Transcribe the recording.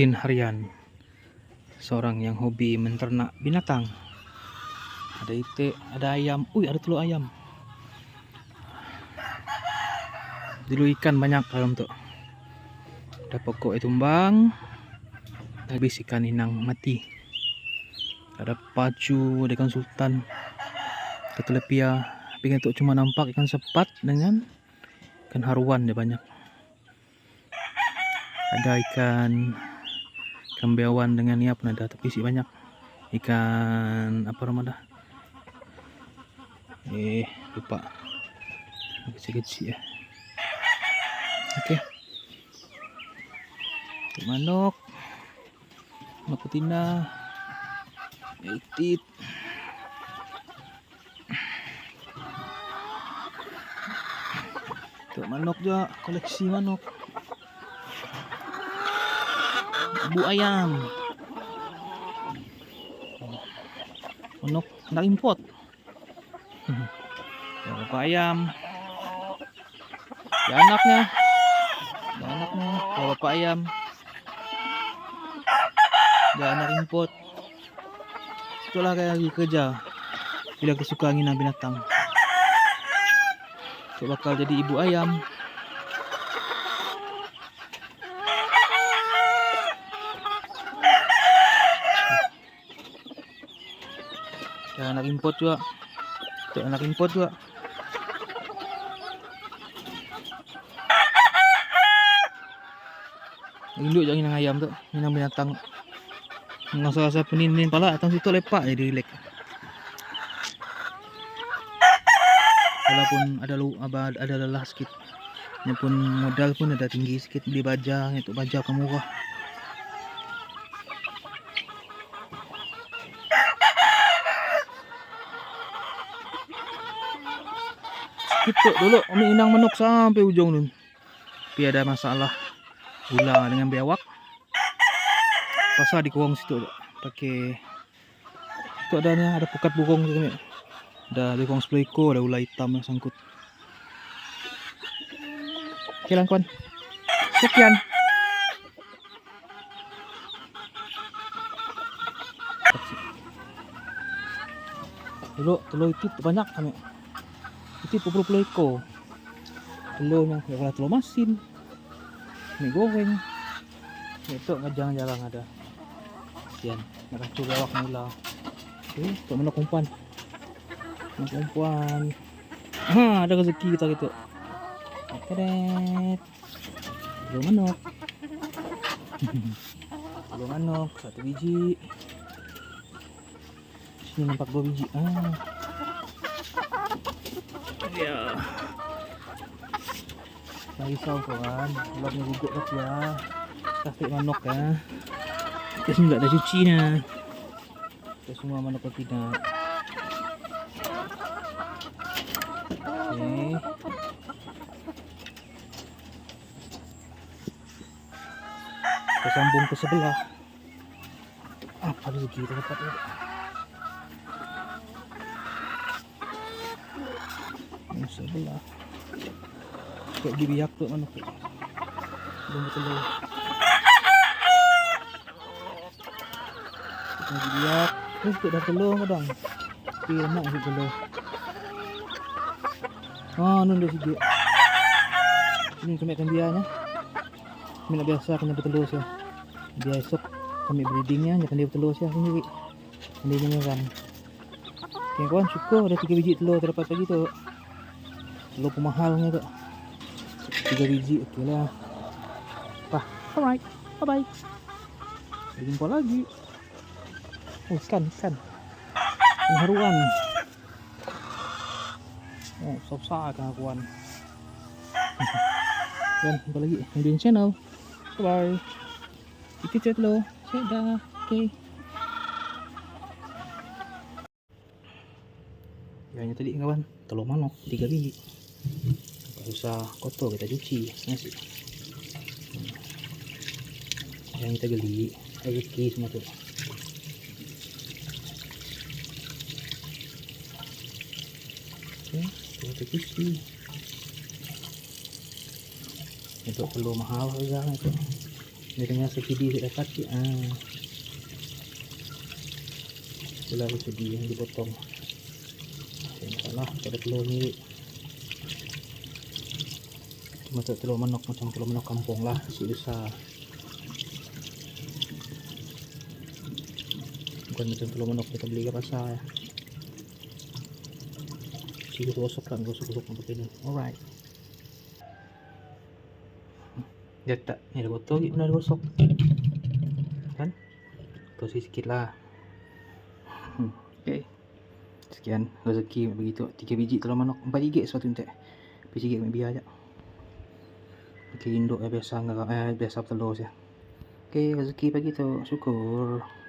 rutin harian seorang yang hobi menternak binatang. Ada itik ada ayam. Uy, ada telur ayam. Dulu ikan banyak dalam tuh ada pokok itu tumbang habis ikan inang mati. Ada pacu ada ikan sultan ada telepia. Tapi untuk cuma nampak ikan sepat dengan ikan haruan dia banyak. Ada ikan ikan beawan dengan niap ada tapi sih banyak. Ikan apa nama dah? Eh lupa. Kecil-kecil ya. Oke. Okay. manuk. Manuk betina. Itit. Manuk juga koleksi manuk bu ayam. Anak import. Ya, bapak ayam. Ya anaknya. Ya anaknya. Ya bapak ayam. Ya anak import. Itulah kayak lagi kerja. Bila kesuka nginang binatang. Itu bakal jadi ibu ayam Anak import juga. Tuh, anak import juga. Induk jangan nang ayam tuh, nang binatang. Nang rasa penin-penin pala atang situ lepak jadi rilek. Walaupun ada lu ada, ada lelah. Ini pun modal pun ada tinggi sikit beli baja, itu baja ke murah. Kita dulu ambil inang manuk sampai ujung nun. Tapi ada masalah gula dengan biawak. Pasal di kurung situ. Pakai itu adanya ada pukat burung tu ni. Ada 10 ekor ada ular hitam yang sangkut. Kawan. Sekian. Dulu telur itu banyak kami. Itu puluh-puluh ekor. Telurnya kalau telur masin. Mie goreng. Itu ngajang jarang ada. Sekian. Nak kacau gawak mula. Okay, untuk mana kumpuan. Mana kumpuan. Ha, ada rezeki kita gitu. Keret. Telur manuk. Telur manuk satu biji. Sini nampak dua biji. Ah. Ya. Tak risau kawan. Kalau punya gugut dah ya. Kasih manuk ya. Kita semua ada cuci nah. Kita semua manuk atau tidak. Kita sambung ke sebelah. Apa rezeki kita dapat ni? Sebelah. Kek di biak tu mana tu? Belum telur. Kita di biak. Eh, tu dah telur kadang. Tapi lemak sikit telur. Ah, nun dia sikit. Ini kami akan biarnya. Kami nak biasa kena bertelur saya. Dia esok kami breedingnya, dia akan dia bertelur saya sendiri. Nyemeran. Okay, kawan, syukur ada 3 biji telur terdapat pagi tu. Telur pemahalnya tu. 3 biji, okey lah. Wah, alright. Bye-bye. Sampai jumpa lagi. Oh, ikan, ikan. Ikan haruan. Oh, besar kan kawan. Dan jumpa lagi di channel. Bye. Itu chat lo. Chat dah. Okay. Yang tadi kawan, telur manok 3 biji. Tak usah kotor kita cuci nasi. Yang kita beli rezeki semua tu. Okay, kita cuci. Untuk telur mahal harga itu. Dengan segidi saya dapat ya. Ah. Itulah segidi yang dipotong. Saya salah pada telur ni. Tak telur manok macam telur manok kampung lah, si besar. Bukan macam telur manok kita beli ke pasar ya. Si gosok kan, gosok-gosok untuk ini. Alright. Dia tak, ni ada botol ni, ada gosok. Kan? Kasih sikit lah. Hmm. Okay. Sekian rezeki begitu. Tiga biji telur manok. Empat gigit sepatu ni tak. Empat gigit ambil biar je. Induk eh, biasa, eh, biasa telur saya. Okay, rezeki pagi tu. Syukur.